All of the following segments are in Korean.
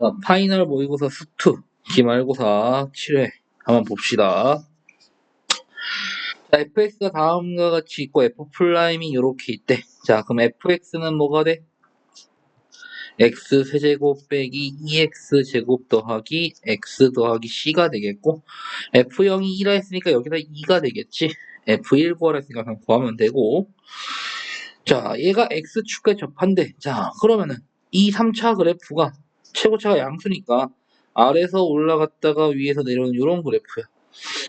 자, 파이널 모의고사 수투 기말고사 7회 한번 봅시다. 자, fx가 다음과 같이 있고 f 프라임이 이렇게 있대. 자, 그럼 fx는 뭐가 돼? x 세제곱 빼기 2x 제곱 더하기 x 더하기 c가 되겠고 f0이 1라 했으니까 여기다 2가 되겠지. f1 구하라 했으니까 그냥 구하면 되고 자, 얘가 x축에 접한대. 자, 그러면은 이 3차 그래프가 최고차가 양수니까 아래서 올라갔다가 위에서 내려오는 이런 그래프야.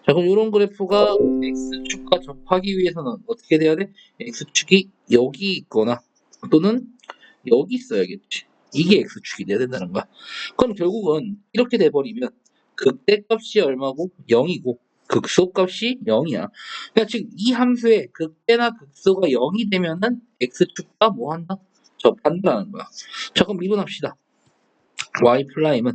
자, 그럼 이런 그래프가 x축과 접하기 위해서는 어떻게 돼야 돼? x축이 여기 있거나 또는 여기 있어야겠지. 이게 x축이 돼야 된다는 거야. 그럼 결국은 이렇게 돼버리면 극대값이 얼마고 0이고 극소값이 0이야. 그러니까 지금 이 함수의 극대나 극소가 0이 되면은 x축과 뭐 한다? 접한다는 거야. 자, 그럼 미분합시다. Y 플라임은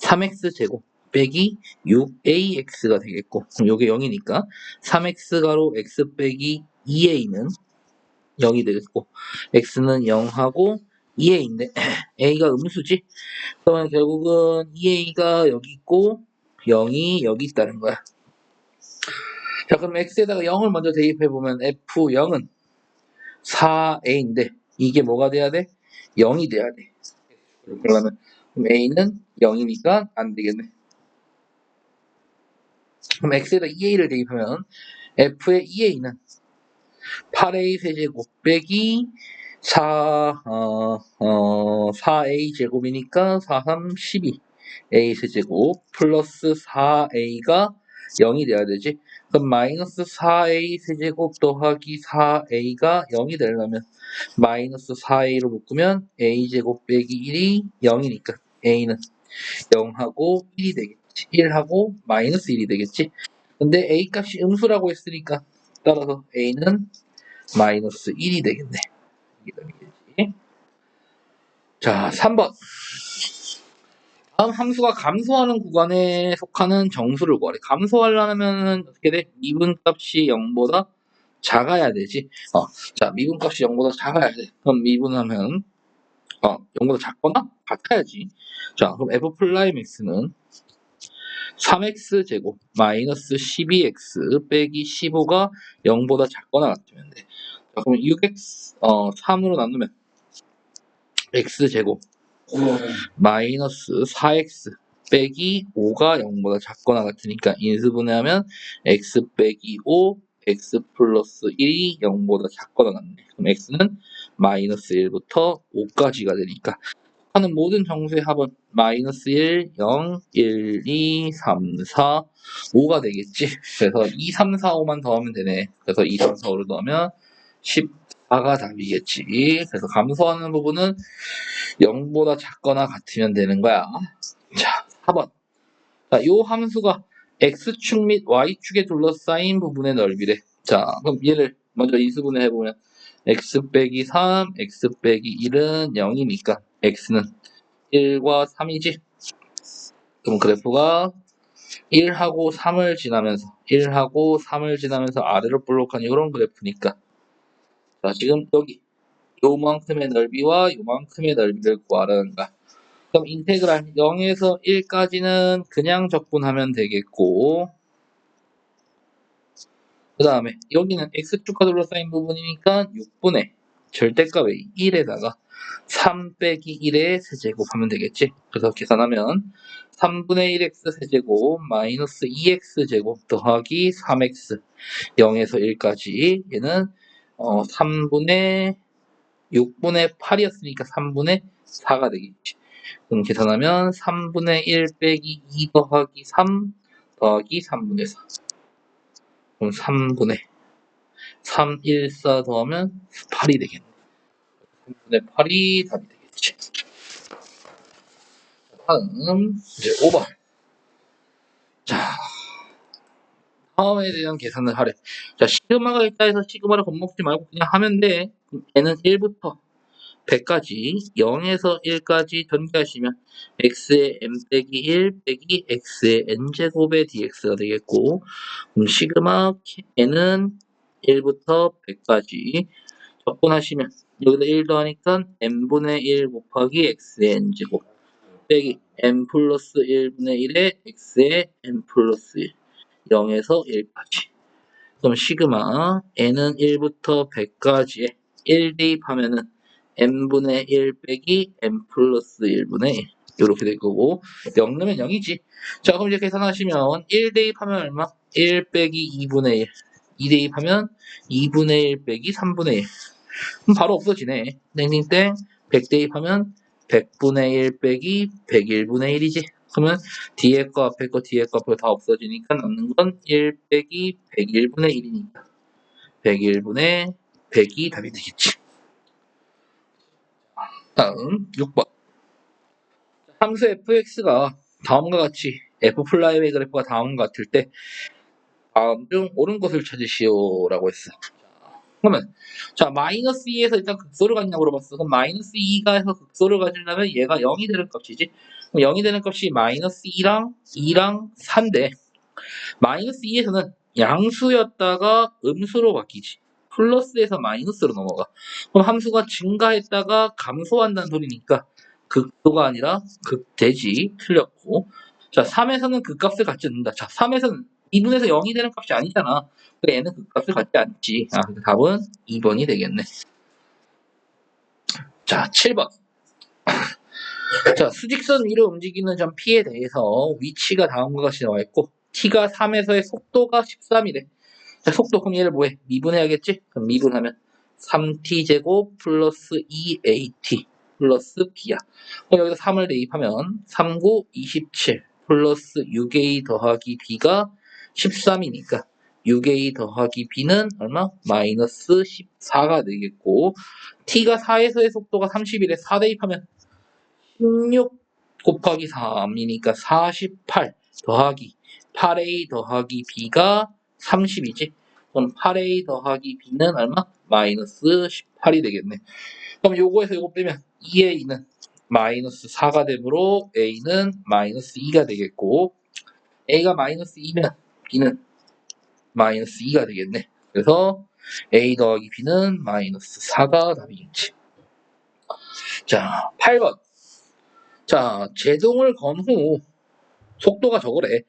3x 제곱 빼기 6ax가 되겠고 그럼 요게 0이니까 3x 가로 x 빼기 2a는 0이 되겠고 x는 0하고 2a인데 a가 음수지? 그러면 결국은 2a가 여기 있고 0이 여기 있다는 거야. 자 그럼 x에다가 0을 먼저 대입해 보면 f0은 4a인데 이게 뭐가 돼야 돼? 0이 돼야 돼. 그러면 그럼 a는 0이니까 안 되겠네. 그럼 x에다 2a를 대입하면 f의 2a는 8a 세제곱 빼기 4, 어, 어, 4a 제곱이니까 4, 3, 12 a 세제곱 플러스 4a가 0이 돼야 되지. 그럼 마이너스 4a 세제곱 더하기 4a가 0이 되려면 마이너스 4a로 묶으면 a 제곱 빼기 1이 0이니까 a는 0하고 1이 되겠지 1하고 마이너스 1이 되겠지 근데 a 값이 음수라고 했으니까 따라서 a는 마이너스 1이 되겠네 자 3번 다음 함수가 감소하는 구간에 속하는 정수를 구하래. 감소하려면 어떻게 돼? 미분 값이 0보다 작아야 되지. 어, 자, 미분 값이 0보다 작아야 돼. 그럼 미분하면 어, 0보다 작거나 같아야지. 자, 그럼 f 플라임 x는 3x 제곱 마이너스 12x 빼기 15가 0보다 작거나 같으면 돼. 자, 그러면 6x 어 3으로 나누면 x 제곱 마이너스 4x 빼기 5가 0보다 작거나 같으니까 인수분해하면 x 빼기 5 x 플러스 1이 0보다 작거나 같네. 그럼 x는 마이너스 1부터 5까지가 되니까 하는 모든 정수의 합은 마이너스 1, 0, 1, 2, 3, 4, 5가 되겠지. 그래서 2, 3, 4, 5만 더하면 되네. 그래서 2, 3, 4, 5를 더하면 14가 답이겠지. 그래서 감소하는 부분은 0보다 작거나 같으면 되는 거야. 자, 4번. 자, 요 함수가 x축 및 y축에 둘러싸인 부분의 넓이래. 자, 그럼 얘를 먼저 인수분해 해보면 x 빼기 3, x 빼기 1은 0이니까 x는 1과 3이지. 그럼 그래프가 1하고 3을 지나면서 1하고 3을 지나면서 아래로 볼록한 이런 그래프니까 자 지금 여기 요만큼의 넓이와 요만큼의 넓이를 구하라는 거야. 그럼 인테그랄 0에서 1까지는 그냥 적분하면 되겠고 그 다음에 여기는 x축과 둘러싸인 부분이니까 6분의 절대값의 1에다가 3 빼기 1의 세제곱 하면 되겠지. 그래서 계산하면 3분의 1x 세제곱 마이너스 2x 제곱 더하기 3x 0에서 1까지 얘는 어, 3분의 6분의 8이었으니까 3분의 4가 되겠지. 그럼 계산하면 3분의 1 빼기 2 더하기 3 더하기 3분의 4. 그럼 3분의 3, 1, 4 더하면 8이 되겠네. 3분의 8이 답이 되겠지. 다음 이제 5번. 자, 다음에 대한 계산을 하래. 자, 시그마가 있다 해서 시그마를 겁먹지 말고 그냥 하면 돼. 그럼 얘는 1부터 100까지 0에서 1까지 전개하시면 x의 m 빼기 1 빼기 x의 n제곱의 dx가 되겠고 시그마 n은 1부터 100까지 적분하시면 여기다 1 더하니까 n분의 1 곱하기 x의 n제곱 빼기 n 플러스 1분의 1에 x의 n 플러스 1 0에서 1까지. 그럼 시그마 n은 1부터 100까지에 1 대입하면은 n분의 1 빼기 n 플러스 1분의 1 이렇게 될 거고 0 넣으면 0이지. 자 그럼 이제 계산하시면 1 대입하면 얼마? 1 빼기 2분의 1 2 대입하면 2분의 1 빼기 3분의 1 그럼 바로 없어지네. 땡땡땡. 100 대입하면 100분의 1 빼기 101분의 1이지. 그러면 뒤에 거 앞에 거 뒤에 거 앞에 거 다 없어지니까 남는 건 1 빼기 101분의 1이니까. 101분의 100이 답이 되겠지 다음 6번 함수 fx가 다음과 같이 f 플라이웨이 그래프가 다음과 같을 때 다음 중 옳은 것을 찾으시오 라고 했어. 그러면 자 마이너스 2에서 일단 극소를 갖냐고 물어봤어. 그럼 마이너스 2가 해서 극소를 가지려면 얘가 0이 되는 값이지. 그럼 0이 되는 값이 마이너스 2랑 2랑 4인데 마이너스 2에서는 양수였다가 음수로 바뀌지. 플러스에서 마이너스로 넘어가. 그럼 함수가 증가했다가 감소한다는 소리니까 극도가 아니라 극대지 틀렸고 자 3에서는 그 값을 갖지 않는다. 자 3에서는 2분에서 0이 되는 값이 아니잖아. 그래 얘는 그 값을 갖지 않지. 아, 답은 2번이 되겠네. 자 7번 자 수직선 위로 움직이는 점 P에 대해서 위치가 다음과 같이 나와 있고 T가 3에서의 속도가 13이래. 자 속도 얘를 뭐해? 미분해야겠지? 그럼 미분하면 3T제곱 플러스 2AT 플러스 B야. 그럼 여기서 3을 대입하면 3, 9, 27 플러스 6A 더하기 B가 13이니까 6A 더하기 B는 얼마? 마이너스 14가 되겠고 T가 4에서의 속도가 31에 4 대입하면 16 곱하기 3이니까 48 더하기 8A 더하기 B가 30이지. 그럼 8A 더하기 B는 얼마? 마이너스 18이 되겠네. 그럼 요거에서 요거 빼면 2A는 마이너스 4가 되므로 A는 마이너스 2가 되겠고 A가 마이너스 2면 B는 마이너스 2가 되겠네. 그래서 A 더하기 B는 마이너스 4가 답이겠지. 자, 8번. 자, 제동을 건 후 속도가 저거래.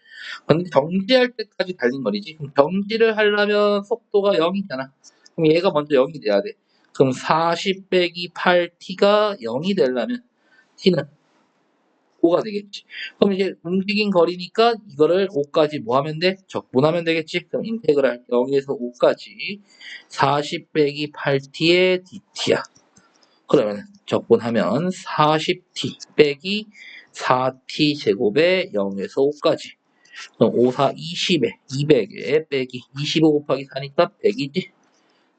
근데 정지할 때까지 달린 거리지. 그럼 정지를 하려면 속도가 0이잖아. 그럼 얘가 먼저 0이 돼야 돼. 그럼 40 빼기 8t가 0이 되려면 t는 5가 되겠지. 그럼 이제 움직인 거리니까 이거를 5까지 뭐 하면 돼? 적분하면 되겠지. 그럼 인테그랄 0에서 5까지 40 빼기 8t의 dt야. 그러면 적분하면 40t 빼기 4t 제곱에 0에서 5까지. 그럼 5, 4, 20에 200에 빼기 25 곱하기 4니까 100이지.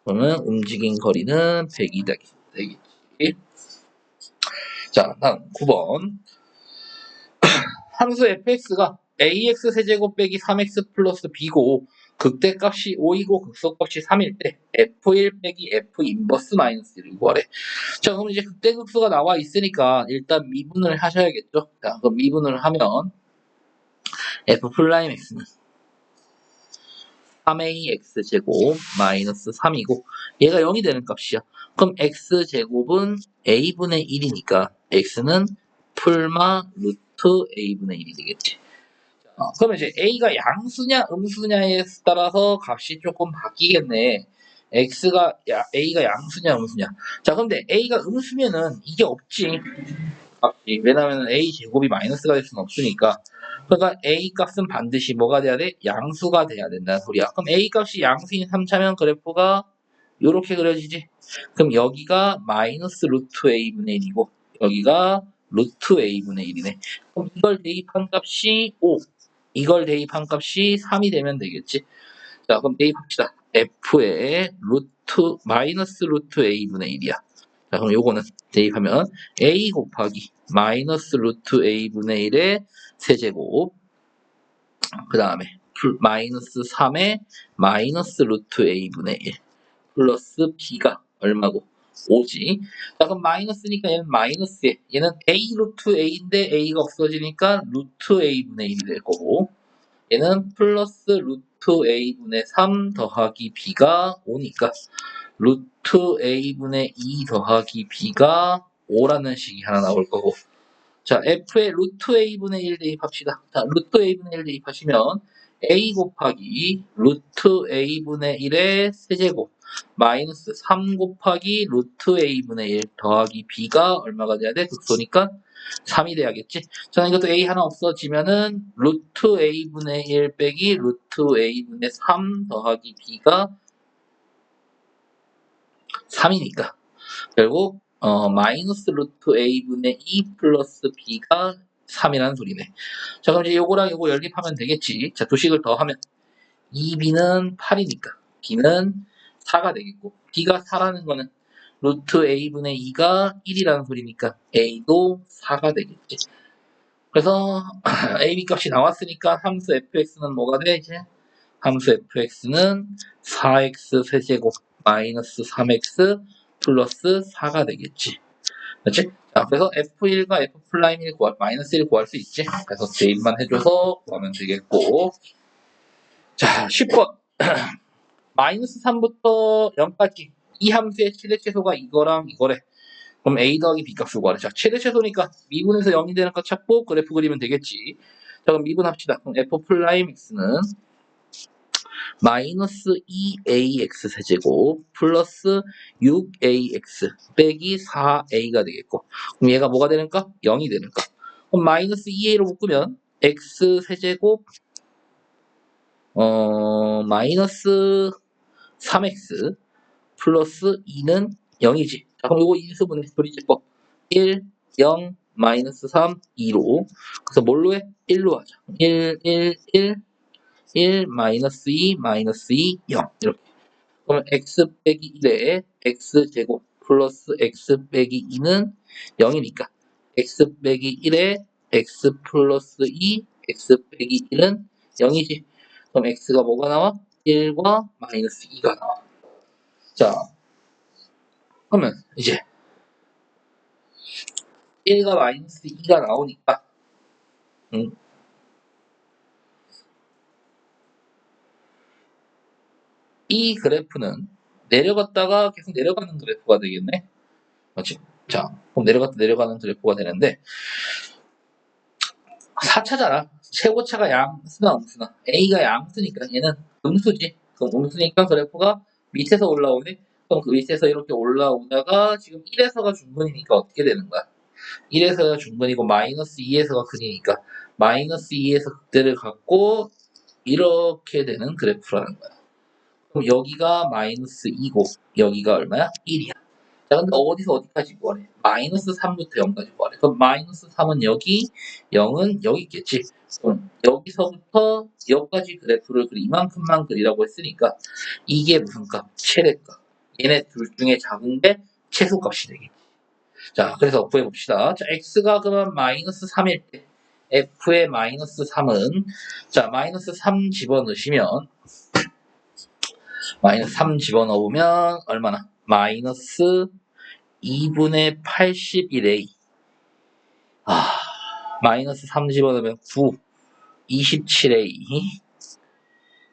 그러면 움직인 거리는 100이 되겠지. 자, 다음 9번. 함수 fx가 ax 세제곱 빼기 3x 플러스 b고 극대값이 5이고 극소값이 3일 때 f1 빼기 f 인버스 마이너스 1을 구하래. 자, 그럼 이제 극대극소가 나와 있으니까 일단 미분을 하셔야겠죠. 자, 그럼 미분을 하면 f 플라임 x는 3ax 제곱 마이너스 3이고 얘가 0이 되는 값이야. 그럼 x 제곱은 a분의 1이니까 x는 풀마 루트 a분의 1이 되겠지. 어, 그러면 이제 a가 양수냐 음수냐에 따라서 값이 조금 바뀌겠네. x가 야, a가 양수냐 음수냐. 자, 근데 a가 음수면은 이게 없지. 값이 왜냐면 a 제곱이 마이너스가 될 수는 없으니까. 그러니까 a 값은 반드시 뭐가 돼야 돼? 양수가 돼야 된다는 소리야. 그럼 a 값이 양수인 3차면 그래프가 이렇게 그려지지. 그럼 여기가 마이너스 루트 a분의 1이고 여기가 루트 a분의 1이네. 그럼 이걸 대입한 값이 5. 이걸 대입한 값이 3이 되면 되겠지. 자, 그럼 대입합시다. f의 루트 마이너스 루트 a분의 1이야. 자, 그럼 요거는 대입하면 a 곱하기 마이너스 루트 a분의 1의 세제곱 그 다음에 마이너스 3의 마이너스 루트 a분의 1 플러스 b가 얼마고 5지. 자, 그럼 마이너스니까 얘는 마이너스 에 얘는 a 루트 a인데 a가 없어지니까 루트 a분의 1이 될 거고 얘는 플러스 루트 a분의 3 더하기 b가 5니까 루트 a분의 2 더하기 b가 5라는 식이 하나 나올 거고 자, f의 루트 a분의 1 대입합시다. 자, 루트 a분의 1 대입하시면 a 곱하기 루트 a분의 1의 세제곱 마이너스 3 곱하기 루트 a분의 1 더하기 b가 얼마가 돼야 돼? 극소니까 3이 돼야겠지. 자, 이것도 a 하나 없어지면은 루트 a분의 1 빼기 루트 a분의 3 더하기 b가 3이니까 결국 어, 마이너스 루트 a분의 2 플러스 b가 3이라는 소리네. 자, 그럼 이제 요거랑 요거 연립하면 되겠지. 자, 두식을 더하면 2b는 8이니까 b는 4가 되겠고 b가 4라는 거는 루트 a분의 2가 1이라는 소리니까 a도 4가 되겠지. 그래서 ab 값이 나왔으니까 함수 fx는 뭐가 돼 이제? 함수 fx는 4x 세제곱 마이너스 3x 플러스 4가 되겠지. 그렇지? 자, 그래서 f1과 f'1 구할, 마이너스 1 구할 수 있지. 그래서 대입만 해줘서 구하면 되겠고. 자, 10번. 마이너스 3부터 0까지 이 함수의 최대 최소가 이거랑 이거래. 그럼 a 더하기 b 값을 구하래. 자, 최대 최소니까 미분에서 0이 되는 거 찾고 그래프 그리면 되겠지. 자, 그럼 미분합시다. 그럼 f'(x는) 마이너스 2ax 세제곱 플러스 6ax 빼기 4a가 되겠고 그럼 얘가 뭐가 되는가? 0이 되는가? 그럼 마이너스 2a로 묶으면 x 세제곱 어 마이너스 3x 플러스 2는 0이지 자 그럼 이거 인수분해 조리제법 1, 0, 마이너스 3, 2로 그래서 뭘로 해? 1로 하자 1, 1, 1 1 마이너스 2 마이너스 2 0 이렇게. 그러면 x 빼기 1에 x 제곱 플러스 x 빼기 2는 0이니까 x 빼기 1에 x 플러스 2 x 빼기 1은 0이지. 그럼 x가 뭐가 나와? 1과 마이너스 2가 나와. 자 그러면 이제 1과 마이너스 2가 나오니까 음, 이 그래프는 내려갔다가 계속 내려가는 그래프가 되겠네. 맞지? 자, 그럼 내려갔다 내려가는 그래프가 되는데 4차잖아. 최고차가 양수나 음수나 A가 양수니까 얘는 음수지. 그럼 음수니까 그래프가 밑에서 올라오네. 그럼 그 밑에서 이렇게 올라오다가 지금 1에서가 중근이니까 어떻게 되는 거야? 1에서가 중근이고 마이너스 2에서가 근이니까 마이너스 2에서 극대를 갖고 이렇게 되는 그래프라는 거야. 그럼 여기가 마이너스 2고 여기가 얼마야? 1이야. 자, 근데 어디서 어디까지 구하래? 마이너스 3부터 0까지 구하래. 그럼 마이너스 3은 여기, 0은 여기 있겠지. 그럼 여기서부터 여기까지 그래프를 그리 이만큼만 그리라고 했으니까 이게 무슨 값? 최대값. 얘네 둘 중에 작은 게 최소값이 되겠지. 자, 그래서 구해봅시다. 자, x가 그러면 마이너스 3일 때 f의 마이너스 3은 자, 마이너스 3 집어넣으시면 마이너스 3 집어넣으면 얼마나? 마이너스 2분의 81a. 아, 마이너스 3 집어넣으면 9, 27a.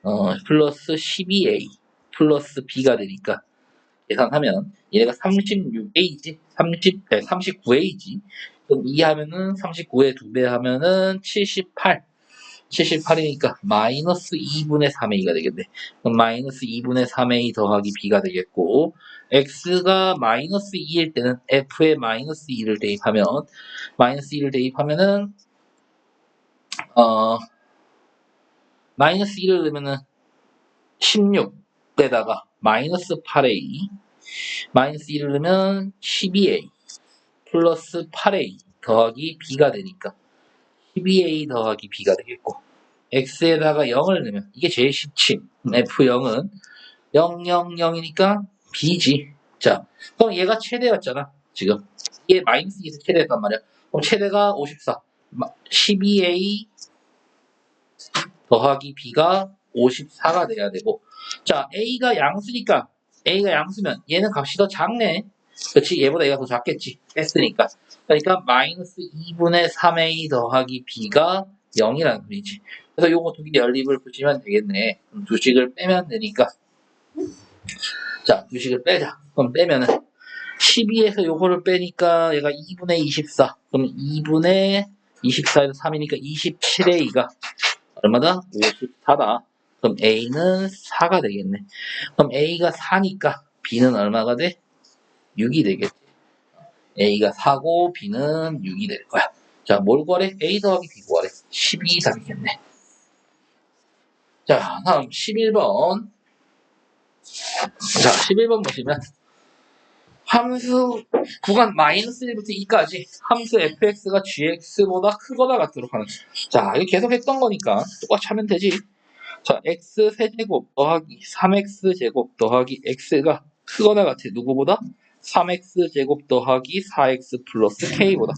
어, 플러스 12a. 플러스 b가 되니까 계산하면 얘가 36a지. 30, 네, 39a지. 그럼 2 하면은 39에 2배 하면은 78. 78이니까 마이너스 2분의 3a가 되겠네. 마이너스 2분의 3a 더하기 b가 되겠고 x가 마이너스 2일 때는 f에 마이너스 2를 대입하면 마이너스 2를 대입하면은 어 마이너스 2를 넣으면은 16에다가 마이너스 8a 마이너스 2를 넣으면 12a 플러스 8a 더하기 b가 되니까 12a 더하기 b가 되겠고 x에다가 0을 넣으면 이게 제일 쉽지. F0은 0, 0, 0이니까 b지. 자 그럼 얘가 최대였잖아 지금. 이게 마이너스 2에서 최대였단 말이야. 그럼 최대가 54 12a 더하기 b가 54가 돼야 되고. 자 a가 양수니까 a가 양수면 얘는 값이 더 작네. 그렇지 얘보다 얘가 더 작겠지. 뺐으니까. 그러니까 마이너스 2분의 3a 더하기 b가 0이라는 소리지. 그래서 요거 두개 연립을 보시면 되겠네. 그럼 두식을 빼면 되니까. 자, 두식을 빼자. 그럼 빼면은 12에서 요거를 빼니까 얘가 2분의 24. 그럼 2분의 24에서 3이니까 27의 2가 얼마다? 54다. 그럼 A는 4가 되겠네. 그럼 A가 4니까 B는 얼마가 돼? 6이 되겠지. A가 4고 B는 6이 될 거야. 자, 뭘 구하래? A 더하기 B 구하래. 12 답이겠네. 자, 다음 11번. 자, 11번 보시면 함수 구간 마이너스 1부터 2까지 함수 fx가 gx보다 크거나 같도록 하는 자 이거 계속 했던 거니까 똑같이 하면 되지. 자 x 세제곱 더하기 3x 제곱 더하기 x가 크거나 같아. 누구보다? 3x 제곱 더하기 4x 플러스 k보다.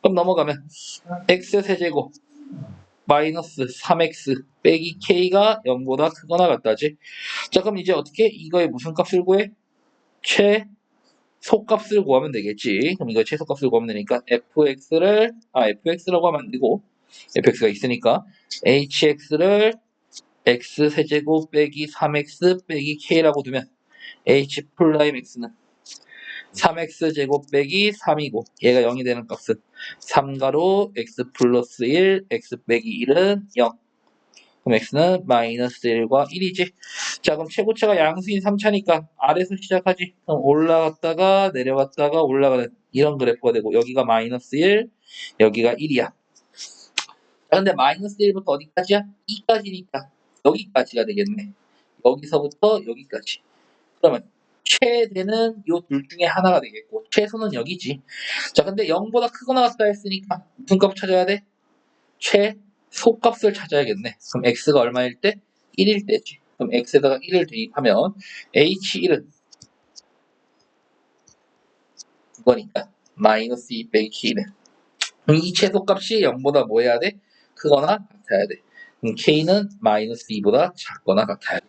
그럼 넘어가면 x 세제곱 마이너스 3x 빼기 k가 0보다 크거나 같다지 자 그럼 이제 어떻게 이거의 무슨 값을 구해? 최 소값을 구하면 되겠지. 그럼 이거 최소값을 구하면 되니까 fx를 아 fx라고 하면 안 되고 fx가 있으니까 hx를 x 세제곱 빼기 3x 빼기 k라고 두면 h 플라임 x는 3x 제곱 빼기 3이고 얘가 0이 되는 값은 3가로 x 플러스 1 x 빼기 1은 0 그럼 x는 마이너스 1과 1이지. 자, 그럼 최고차가 양수인 3차니까 아래에서 시작하지. 그럼 올라갔다가 내려갔다가 올라가는 이런 그래프가 되고 여기가 마이너스 1, 여기가 1이야. 자, 근데 마이너스 1부터 어디까지야? 2까지니까 여기까지가 되겠네. 여기서부터 여기까지. 그러면 최대는 요 둘 중에 하나가 되겠고 최소는 여기지. 자, 근데 0보다 크거나 같다 했으니까 무슨 값 찾아야 돼? 최 소값을 찾아야겠네. 그럼 x가 얼마일 때? 1일 때지. 그럼 x에다가 1을 대입하면 h1은 이거니까 마이너스 2 빼기 1은 그럼 이 최소값이 0보다 뭐 해야 돼? 크거나 같아야 돼. 그럼 k는 마이너스 2보다 작거나 같아야 돼.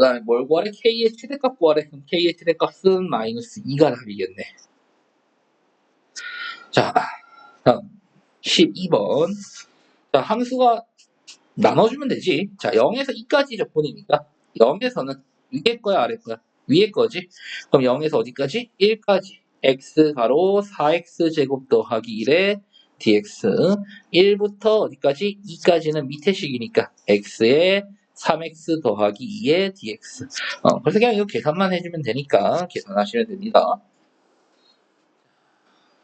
그 다음에 뭘 구하래? k의 최대값 구하래. 그럼 k의 최대값은 마이너스 2가 답이겠네. 자, 다음 12번. 자, 함수가 나눠주면 되지. 자, 0에서 2까지 적분이니까 0에서는 위에 거야, 아래 거야? 위에 거지. 그럼 0에서 어디까지? 1까지. x 가로 4x 제곱 더하기 1에 dx 1부터 어디까지? 2까지는 밑에 식이니까 x에 3x 더하기 2의 dx 어, 그래서 그냥 이거 계산만 해주면 되니까 계산하시면 됩니다.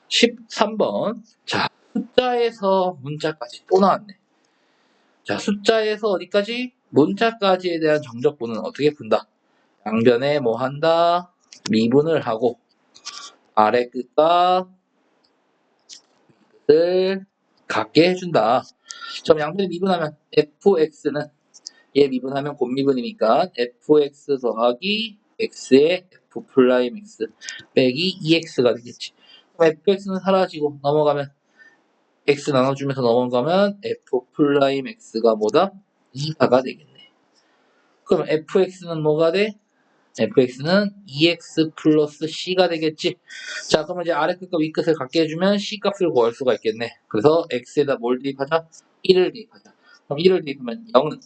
13번 자 숫자에서 문자까지 또 나왔네. 자, 숫자에서 어디까지? 문자까지에 대한 정적분은 어떻게 푼다? 양변에 뭐 한다? 미분을 하고 아래 끝과 끝을 같게 해준다. 그럼 양변에 미분하면 fx는 얘 미분하면 곱미분이니까 fx 더하기 x의 f 플라임 x 빼기 2x가 되겠지. 그럼 fx는 사라지고 넘어가면 x 나눠주면서 넘어가면 f 플라임 x가 뭐다? 2가가 되겠네. 그럼 fx는 뭐가 돼? fx는 2x 플러스 c가 되겠지. 자, 그러면 이제 아래 끝과 위 끝을 같게 해주면 c 값을 구할 수가 있겠네. 그래서 x에다 뭘 대입하자? 1을 대입하자. 그럼 1을 대입하면 0은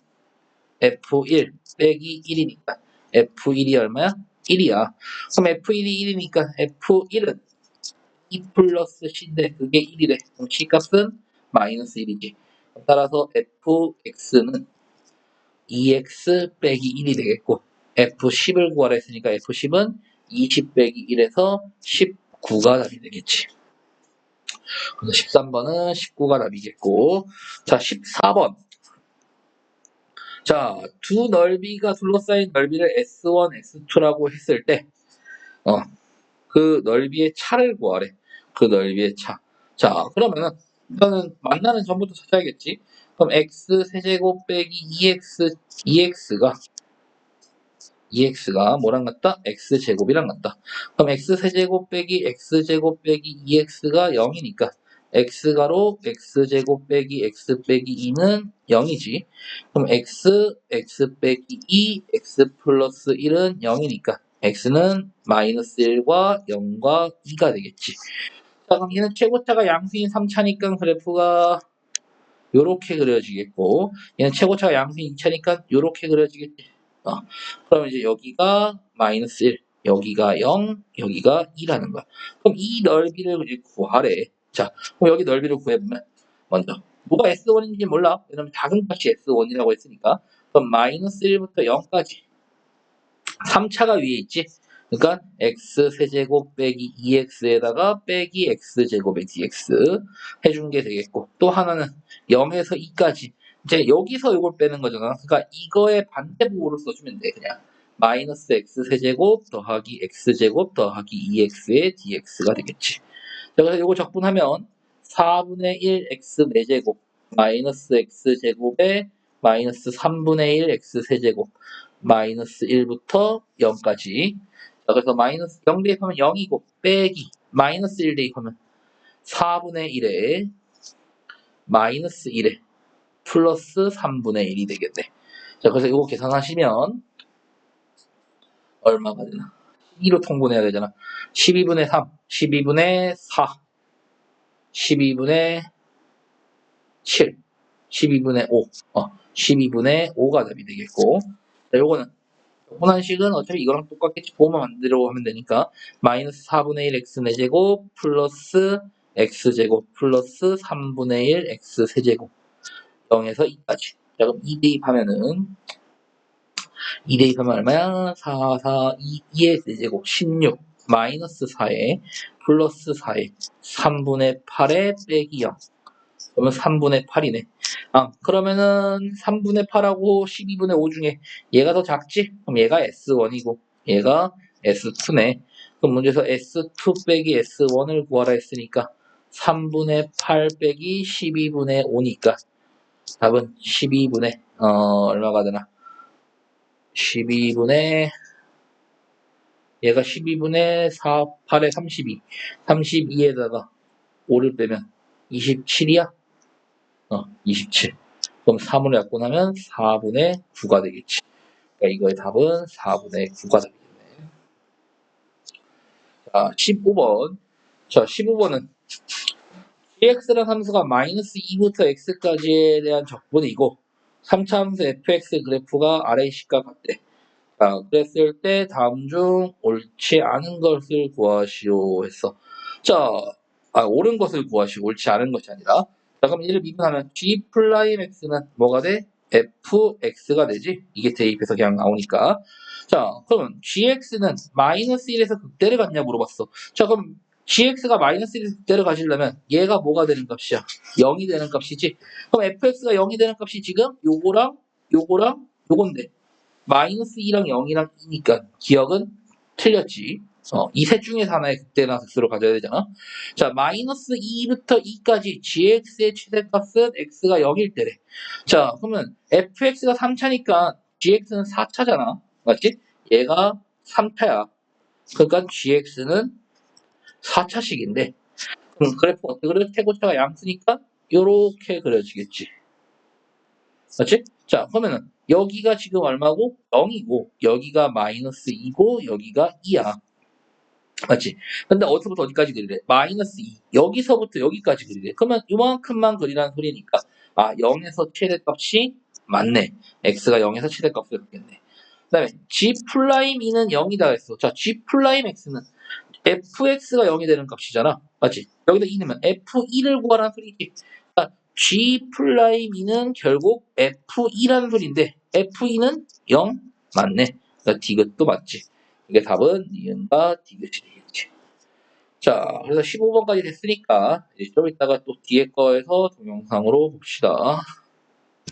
f1 빼기 1이니까 f1이 얼마야? 1이야. 그럼 f1이 1이니까 f1은 2 플러스 c인데 그게 1이래. 그럼 c 값은 마이너스 1이지. 따라서 fx는 2x 빼기 1이 되겠고 f10을 구하라 했으니까 f10은 20 빼기 1에서 19가 답이 되겠지. 그래서 13번은 19가 답이겠고 자 14번 자, 두 넓이가 둘러싸인 넓이를 S1, S2라고 했을 때, 어, 그 넓이의 차를 구하래. 그 넓이의 차. 자, 그러면은 이거는 만나는 전부터 찾아야겠지. 그럼 x 세제곱 빼기 2x 2x가 2x가 뭐랑 같다? x제곱이랑 같다. 그럼 x 세제곱 빼기 x제곱 빼기 2x가 0이니까 x가로 x제곱 빼기 x 빼기 2는 0이지. 그럼 x, x 빼기 2, x 플러스 1은 0이니까 x는 마이너스 1과 0과 2가 되겠지. 자, 그럼 얘는 최고차가 양수인 3차니까 그래프가 요렇게 그려지겠고 얘는 최고차가 양수인 2차니까 요렇게 그려지겠지. 어, 그럼 이제 여기가 마이너스 1, 여기가 0, 여기가 2라는 거야. 그럼 이 넓이를 구하래. 자, 그럼 여기 넓이를 구해보면 먼저 뭐가 S1인지 몰라. 왜냐면 작은 값이 S1이라고 했으니까. 그럼 마이너스 1부터 0까지 3차가 위에 있지. 그러니까 x 세제곱 빼기 2x에다가 빼기 x제곱의 dx 해준 게 되겠고 또 하나는 0에서 2까지 이제 여기서 이걸 빼는 거잖아. 그러니까 이거의 반대부호를 써주면 돼 그냥 마이너스 x 세제곱 더하기 x제곱 더하기 2x의 dx가 되겠지. 자, 그래서 이거 적분하면 4분의 1 x 4제곱 마이너스 x제곱에 마이너스 3분의 1 x 세제곱 마이너스 1부터 0까지 자, 그래서 마이너스 0 대입하면 0이고 빼기 마이너스 1 대입하면 4분의 1에 마이너스 1에 플러스 3분의 1이 되겠네. 자, 그래서 이거 계산하시면 얼마가 되나? 2로 통분해야 되잖아. 12분의 3, 12분의 4, 12분의 7, 12분의 5, 어, 12분의 5가 답이 되겠고, 자, 요거는 혼한식은 어차피 이거랑 똑같겠지. 보호만 만들어 하면 되니까 마이너스 4분의 1 x 4제곱 플러스 x제곱 플러스 3분의 1 x 세제곱 0에서 2까지. 자 그럼 2 대입 하면은 2 대입하면 얼마야? 4, 4, 2, 2의 세제곱 16 마이너스 4에 플러스 4에 3분의 8에 빼기 0 그러면 3분의 8이네. 아, 그러면은 3분의 8하고 12분의 5 중에 얘가 더 작지? 그럼 얘가 S1이고 얘가 S2네. 그럼 문제에서 S2 빼기 S1을 구하라 했으니까 3분의 8 빼기 12분의 5니까 답은 12분의 어 얼마가 되나? 12분의 얘가 12분의 4, 8에 32 32에다가 5를 빼면 27이야? 어, 27. 그럼 3으로 약분하면 4분의 9가 되겠지. 그러니까 이거의 답은 4분의 9가 되겠네. 자, 15번. 자, 15번은 gx라는 함수가 마이너스 2부터 x까지에 대한 적분이고 3차 함수 fx 그래프가 식과 같대. 자, 그랬을 때 다음 중 옳지 않은 것을 구하시오 했어. 자, 아, 옳은 것을 구하시오. 옳지 않은 것이 아니라 자, 그럼 얘를 미분하면 g 플라임 x는 뭐가 돼? fx가 되지? 이게 대입해서 그냥 나오니까. 자, 그러면 gx는 마이너스 1에서 극대를 갔냐 물어봤어. 자, 그럼 gx가 마이너스 1에서 극대를 가시려면 얘가 뭐가 되는 값이야? 0이 되는 값이지? 그럼 fx가 0이 되는 값이 지금 요거랑 요거랑 요건데 마이너스 2랑 0이랑 2니까 기억은 틀렸지. 어, 이 셋 중에서 하나의 극대나 극수를 가져야 되잖아. 자, 마이너스 2부터 2까지 gx의 최대값은 x가 0일 때래. 자, 그러면 fx가 3차니까 gx는 4차잖아. 맞지? 얘가 3차야. 그러니까 gx는 4차식인데 그럼 그래프 어떻게 그려? 태고차가 양수니까 요렇게 그려지겠지. 맞지? 자, 그러면은 여기가 지금 얼마고? 0이고 여기가 마이너스 2고 여기가 2야. 맞지? 근데 어디서부터 어디까지 그리래? 마이너스 2. 여기서부터 여기까지 그리래. 그러면 이만큼만 그리라는 소리니까 아 0에서 최대값이 맞네. x가 0에서 최대값을 그렸네. 그 다음에 g 플라임 2는 0이다 했어. 자 g 플라임 x는 fx가 0이 되는 값이잖아. 맞지? 여기다 2 넣으면 f2를 구하라는 소리지. 그러니까 g 플라임 2는 결국 f2라는 소리인데 f2는 0 맞네. 그러니까 디귿도 맞지. 이게 답은 니은과 디귿이 되겠지. 자, 그래서 15번까지 됐으니까 이제 좀 이따가 또 뒤에 거에서 동영상으로 봅시다.